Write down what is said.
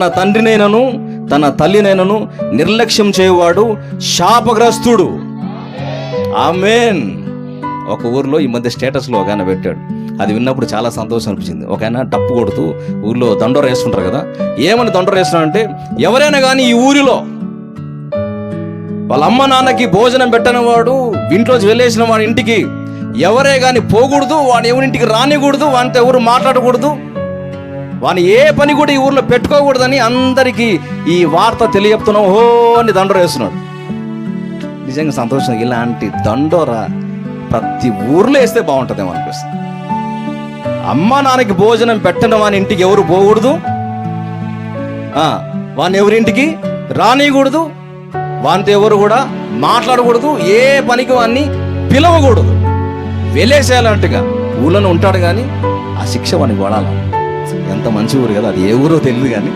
తన తండ్రినైనను తన తల్లినైనను నిర్లక్ష్యం చేయవాడు శాపగ్రస్తుడు. ఆమెన్. ఒక ఊర్లో ఈ మధ్య స్టేటస్లో ఒక ఆయన పెట్టాడు. అది విన్నప్పుడు చాలా సంతోషం అనిపించింది. ఒక ఆయన డప్పు కొడుతూ ఊర్లో దండోర వేస్తుంటారు కదా ఏమని దండోర వేస్తున్నా అంటే ఎవరైనా కానీ ఈ ఊరిలో వాళ్ళ అమ్మ నాన్నకి భోజనం పెట్టని వాడు ఇంట్లోంచి వెళ్ళేసిన వాడి ఇంటికి ఎవరే కానీ పోకూడదు వాడు ఎవరింటికి రానికూడదు వానితో ఎవరు మాట్లాడకూడదు. వాని ఏ పని కూడా ఈ ఊర్లో పెట్టుకోకూడదని అందరికీ ఈ వార్త తెలియపుతున్నాం. ఓ అని దండోర వేస్తున్నాడు. నిజంగా సంతోషం. ఇలాంటి దండోర ప్రతి ఊర్లో వేస్తే బాగుంటుందేమో అనిపిస్తుంది. అమ్మ నాన్నకి భోజనం పెట్టడం వాని ఇంటికి ఎవరు పోకూడదు. వాని ఎవరింటికి రానియకూడదు. వానితో ఎవరు కూడా మాట్లాడకూడదు. ఏ పనికి వాన్ని పిలవకూడదు. వెళ్ళేసేయాలంటగా. ఊళ్ళో ఉంటాడు కానీ ఆ శిక్ష వానికి పడాలి ఎంత మంచి ఊరు కదా అది ఏ ఊరో తెలియదు కానీ